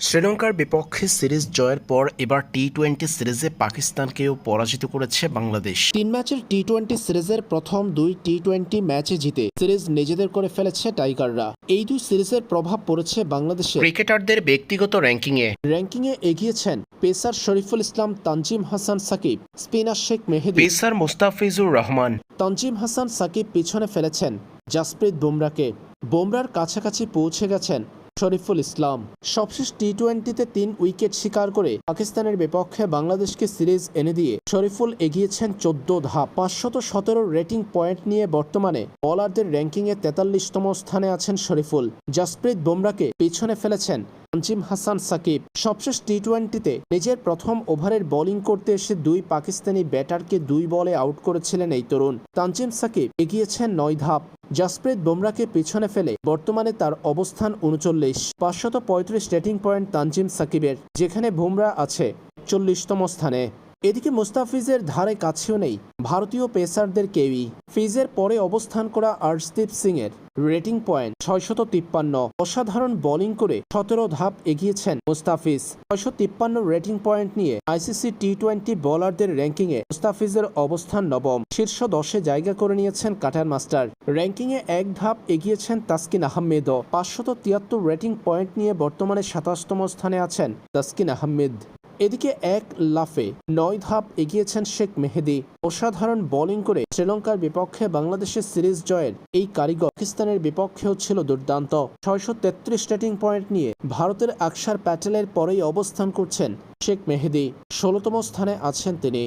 শ্রীলঙ্কার বিপক্ষে সিরিজ জয়ের পর এবার টি টোয়েন্টি সিরিজে পাকিস্তানকেও পরাজিত করেছে বাংলাদেশ। তিন ম্যাচের টি টোয়েন্টি সিরিজের প্রথম দুই টি টোয়েন্টি ম্যাচে জিতে সিরিজ নিজেদের করে ফেলেছে টাইগাররা। এই দুই সিরিজের প্রভাব পড়েছে বাংলাদেশে ক্রিকেটারদের ব্যক্তিগত র্যাঙ্কিংয়ে। র্যাঙ্কিংয়ে এগিয়েছেন pacer Shoriful Islam Tanzim Hasan Sakib spinner Sheikh Mehedi. Pacer Mustafizur Rahman. Tanzim Hasan Sakib পিছনে ফেলেছেন। জাসপ্রীত বুমরাকে। বুমরার কাছাকাছি পৌঁছে গেছেন শরীফুল ইসলাম। সবশেষ টি টোয়েন্টিতে তিন উইকেট শিকার করে পাকিস্তানের বিপক্ষে বাংলাদেশকে সিরিজ এনে দিয়ে শরীফুল এগিয়েছেন চোদ্দ ধাপ। পাঁচশত সতেরো রেটিং পয়েন্ট নিয়ে বর্তমানে বলারদের র্যাঙ্কিংয়ে তেতাল্লিশতম স্থানে আছেন শরীফুল। জাসপ্রীত বুমরাকে পিছনে ফেলেছেন তানজিম হাসান সাকিব। সবশেষ টি টোয়েন্টিতে নিজের প্রথম ওভারের বোলিং করতে এসে দুই পাকিস্তানি ব্যাটারকে দুই বলে আউট করেছিলেন এই তরুণ। তানজিম সাকিব এগিয়েছেন নয় ধাপ। জাসপ্রীত বুমরাকে পিছনে ফেলে বর্তমানে তার অবস্থান উনচল্লিশ। পাঁচশত পঁয়ত্রিশ রেটিং পয়েন্ট তানজিম সাকিবের, যেখানে বুমরা আছে চল্লিশতম স্থানে। এদিকে মুস্তাফিজের ধারে কাছেও নেই ভারতীয় পেসারদের কেউই। ফিজের পরে অবস্থান করা আর্শদীপ সিং এর রেটিং পয়েন্ট ছয়শত তিপ্পান্ন। অসাধারণ বোলিং করে সতেরো ধাপ এগিয়েছেন মুস্তাফিজ। ছয়শো তিপ্পান্ন রেটিং পয়েন্ট নিয়ে আইসিসি টি টোয়েন্টি বোলারদের র্যাঙ্কিংয়ে মুস্তাফিজের অবস্থান নবম। শীর্ষ দশে জায়গা করে নিয়েছেন কাটার মাস্টার। র্যাঙ্কিংয়ে এক ধাপ এগিয়েছেন তাসকিন আহমেদও। পাঁচশত তিয়াত্তর রেটিং পয়েন্ট নিয়ে বর্তমানে সাতাশতম স্থানে আছেন তাসকিন আহমেদ। এদিকে এক লাফে নয় ধাপ এগিয়েছেন শেখ মেহেদি। অসাধারণ বোলিং করে শ্রীলঙ্কার বিপক্ষে বাংলাদেশের সিরিজ জয়ের এই কারিগর পাকিস্তানের বিপক্ষেও ছিল দুর্দান্ত। ছয়শো তেত্রিশ রেটিং পয়েন্ট নিয়ে ভারতের আকসার প্যাটেলের পরেই অবস্থান করছেন শেখ মেহেদি। ষোলোতম স্থানে আছেন তিনি।